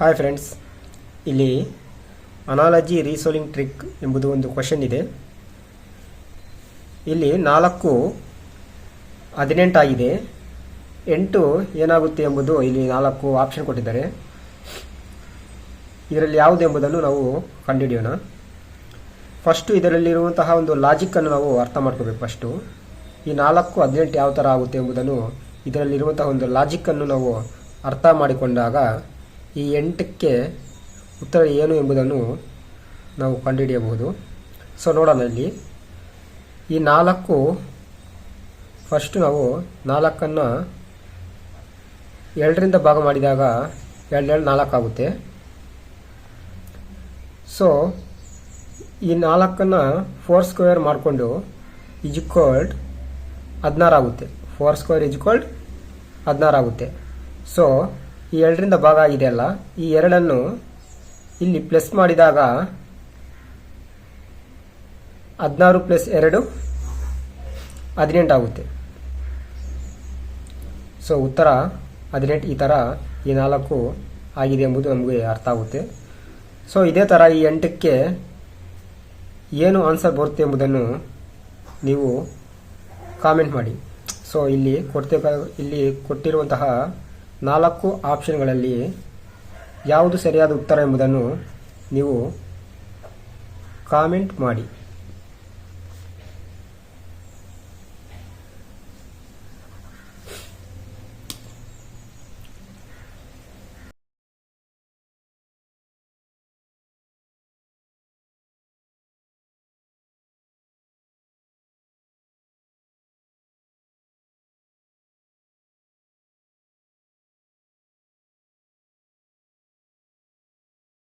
Hi friends ಇಲ್ಲಿ analogy reasoning trick ಎಂಬುದು ಒಂದು ಕ್ವಶನ್ ಇದೆ. ಇಲ್ಲಿ ನಾಲ್ಕು ಹದಿನೆಂಟಾಗಿದೆ ಎಂಟು ಏನಾಗುತ್ತೆ ಎಂಬುದು ಇಲ್ಲಿ ನಾಲ್ಕು ಆಪ್ಷನ್ ಕೊಟ್ಟಿದ್ದಾರೆ. ಇದರಲ್ಲಿ ಯಾವುದು ಎಂಬುದನ್ನು ನಾವು ಕಂಡುಹಿಡಿಯೋಣ. ಫಸ್ಟು ಇದರಲ್ಲಿರುವಂತಹ ಒಂದು ಲಾಜಿಕ್ಕನ್ನು ನಾವು ಅರ್ಥ ಮಾಡ್ಕೋಬೇಕು ಫಸ್ಟು ಈ ನಾಲ್ಕು ಹದಿನೆಂಟು ಯಾವ ಥರ ಆಗುತ್ತೆ ಎಂಬುದನ್ನು ಇದರಲ್ಲಿರುವಂತಹ ಒಂದು ಲಾಜಿಕ್ಕನ್ನು ನಾವು ಅರ್ಥ ಮಾಡಿಕೊಂಡಾಗ ಈ ಎಂಟಕ್ಕೆ ಉತ್ತರ ಏನು ಎಂಬುದನ್ನು ನಾವು ಕಂಡುಹಿಡಿಯಬಹುದು. ಸೊ ನೋಡೋಣ ಇಲ್ಲಿ. ಈ ನಾಲ್ಕು ಫಸ್ಟ್ ನಾವು ನಾಲ್ಕನ್ನು ಎರಡರಿಂದ ಭಾಗ ಮಾಡಿದಾಗ ಎರಡೆರಡು ನಾಲ್ಕು ಆಗುತ್ತೆ. ಸೊ ಈ ನಾಲ್ಕನ್ನು ಫೋರ್ ಸ್ಕ್ವೇರ್ ಮಾಡಿಕೊಂಡು ಇಜ್ಕೋಲ್ಡ್ ಹದಿನಾರು ಆಗುತ್ತೆ. ಫೋರ್ ಸ್ಕ್ವೇರ್ ಇಜ್ಕೋಲ್ಡ್ ಹದಿನಾರು ಆಗುತ್ತೆ. ಸೊ ಈ ಎರಡರಿಂದ ಭಾಗ ಇದೆಯಲ್ಲ ಈ ಎರಡನ್ನು ಇಲ್ಲಿ ಪ್ಲಸ್ ಮಾಡಿದಾಗ ಹದಿನಾರು ಪ್ಲಸ್ ಎರಡು ಹದಿನೆಂಟು ಆಗುತ್ತೆ. ಸೊ ಉತ್ತರ ಹದಿನೆಂಟು, ಈ ಥರ ಈ ನಾಲ್ಕು ಆಗಿದೆ ಎಂಬುದು ನಮಗೆ ಅರ್ಥ ಆಗುತ್ತೆ. ಸೊ ಇದೇ ಥರ ಈ ಎಂಟಕ್ಕೆ ಏನು ಆನ್ಸರ್ ಬರುತ್ತೆ ಎಂಬುದನ್ನು ನೀವು ಕಾಮೆಂಟ್ ಮಾಡಿ. ಸೊ ಇಲ್ಲಿ ಕೊಡ್ತಿರ್ಕ ಇಲ್ಲಿ ಕೊಟ್ಟಿರುವಂತಹ ನಾಲ್ಕು ಆಪ್ಷನ್ಗಳಲ್ಲಿ ಯಾವುದು ಸರಿಯಾದ ಉತ್ತರ ಎಂಬುದನ್ನು ನೀವು ಕಾಮೆಂಟ್ ಮಾಡಿ.